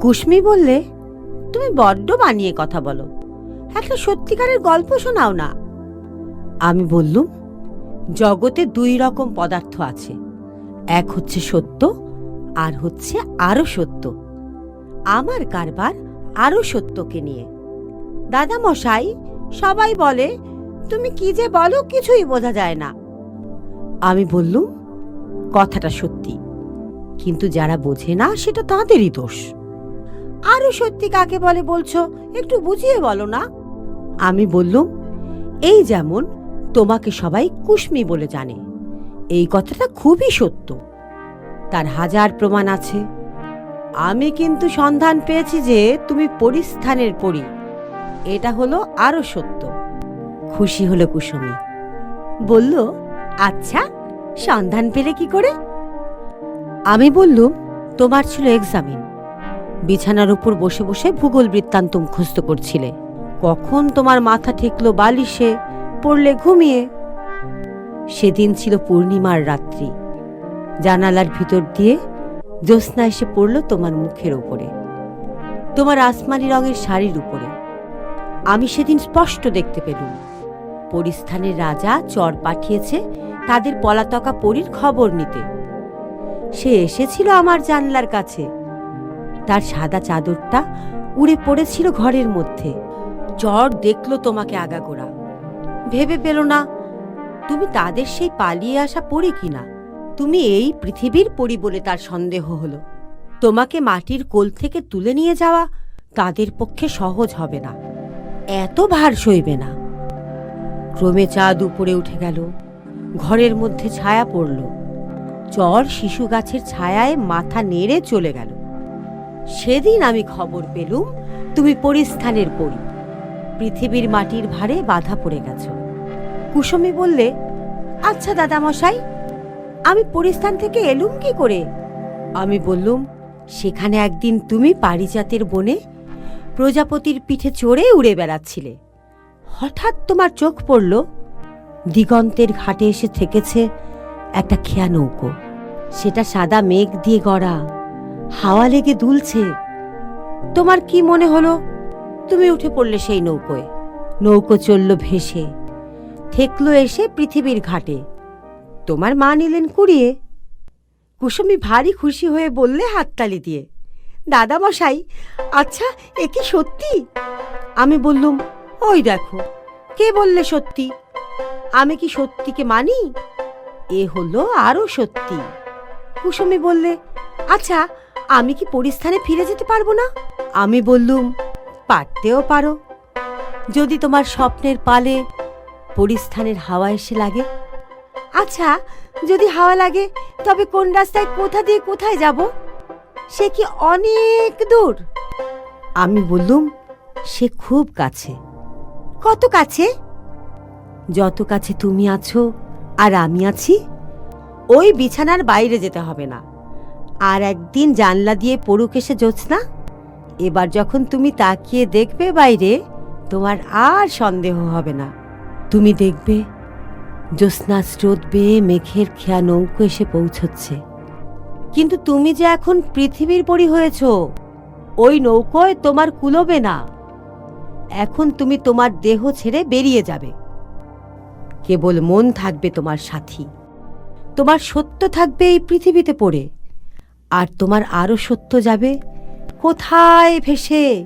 কুসমি বললে, তুমি বড্ড বানিয়ে কথা বলো। একটা সত্যিকারের গল্প শোনাও না। আমি বললুম, জগতে দুই রকম পদার্থ আছে। এক হচ্ছে সত্য, আর হচ্ছে আরও সত্য। আমার কারবার আরও সত্যকে নিয়ে। দাদা মশাই সবাই বলে, তুমি কি যে বলো কিছুই বোঝা যায় না। আমি বললুম, কথাটা সত্যি। কিন্তু যারা বোঝে না, সেটা তাঁদেরই দোষ। আরও সত্যি কাকে বলে বলছো? একটু বুঝিয়ে বলো না। আমি বললুম, এই যেমন তোমাকে সবাই কুসমি বলে জানে। এই কথাটা খুবই সত্য। তার হাজার প্রমাণ আছে। আমি কিন্তু সন্ধান পেয়েছি যে তুমি পরিস্থানের পরি। এটা হলো আরও সত্য। খুশি হলো কুসুমি। বলল আচ্ছা সন্ধান পেলে কি করে? আমি বললুম, তোমার ছিল এক্সামিন। বিছানার উপর বসে বসে ভূগোল বৃত্তান্ত মুখস্থ করছিলে। কখন তোমার মাথা ঠেকলো বালিশে, পড়লে ঘুমিয়ে? সেদিন ছিল পূর্ণিমার রাত্রি। জানালার ভিতর দিয়ে জ্যোৎস্না এসে পড়ল তোমার মুখের ওপরে তোমার আসমানি রঙের শাড়ির উপরে। আমি সেদিন স্পষ্ট দেখতে পেলুম। পরিস্থানের রাজা চর পাঠিয়েছে তাদের পলাতকা পরীর খবর নিতে। সে এসেছিল আমার জানলার কাছে। তার সাদা চাদরটা উড়ে পড়েছিল ঘরের মধ্যে। চর দেখল তোমাকে আগাগোড়া। ভেবে পেল না, তুমি তাদের সেই পালিয়ে আসা পড়ি কিনা? তুমি এই পৃথিবীর পরি বলে তার সন্দেহ হলো। তোমাকে মাটির কোল থেকে তুলে নিয়ে যাওয়া তাদের পক্ষে সহজ হবে না। এত ভার সইবে না। ক্রমে চাঁদ উপরে উঠে গেল, ঘরের মধ্যে ছায়া পড়ল। চর শিশু গাছের ছায়ায় মাথা নেড়ে চলে গেল। সেদিন আমি খবর পেলুম, তুমি পরিস্থানের পরি। পৃথিবীর মাটির ভারে বাধা পড়ে গেছ। কুসুমি বললে আচ্ছা দাদা মশাই আমি পরিস্থান থেকে এলুম কি করে? আমি বললুম, সেখানে একদিন তুমি পারিজাতের বনে প্রজাপতির পিঠে চড়ে উড়ে বেড়াচ্ছিলে। হঠাৎ তোমার চোখ পড়ল, দিগন্তের ঘাটে এসে থেকেছে একটা খেয়া নৌকো সেটা সাদা মেঘ দিয়ে গড়া। হাওয়া লেগে দুলছে। তোমার কি মনে হলো? তুমি উঠে পড়লে সেই নৌকোয়। নৌকো চলল ভেসে। ঠেকলো এসে পৃথিবীর ঘাটে। তোমার মা নিলেন কুড়িয়ে। কুসুমি ভারী খুশি হয়ে বললে হাততালি দিয়ে, দাদা মশাই আচ্ছা এ কি সত্যি? আমি বললুম, ওই দেখো, কে বললে সত্যি? আমি কি সত্যিকে মানি? এ হলো আরও সত্যি। কুসুমি বললে আচ্ছা আমি কি পরিস্থানে ফিরে যেতে পারব না? আমি বললুম, পারতেও পারো। যদি তোমার স্বপ্নের পালে পরিস্থানের হাওয়া এসে লাগে। আচ্ছা যদি হাওয়া লাগে, তবে কোন রাস্তায় কোথা দিয়ে কোথায় যাব? সে কি অনেক দূর? আমি বললুম, সে খুব কাছে। কত কাছে? যত কাছে তুমি আছো আর আমি আছি, ওই বিছানার বাইরে যেতে হবে না। আর একদিন জানলা দিয়ে পড়ুক এসে জ্যোৎস্না। এবার যখন তুমি তাকিয়ে দেখবে বাইরে, তোমার আর সন্দেহ হবে না। তুমি দেখবে জ্যোৎস্না স্রোত বেয়ে মেঘের খেয়া নৌকো এসে পৌঁছচ্ছে। কিন্তু তুমি যে এখন পৃথিবীর পরি হয়েছ, ওই নৌকোয় তোমার কুলোবে না। এখন তুমি তোমার দেহ ছেড়ে বেরিয়ে যাবে। কেবল মন থাকবে তোমার সাথী। তোমার সত্য থাকবে এই পৃথিবীতে পড়ে। আর তোমার আরও সত্য যাবে? কোথায় ভেসে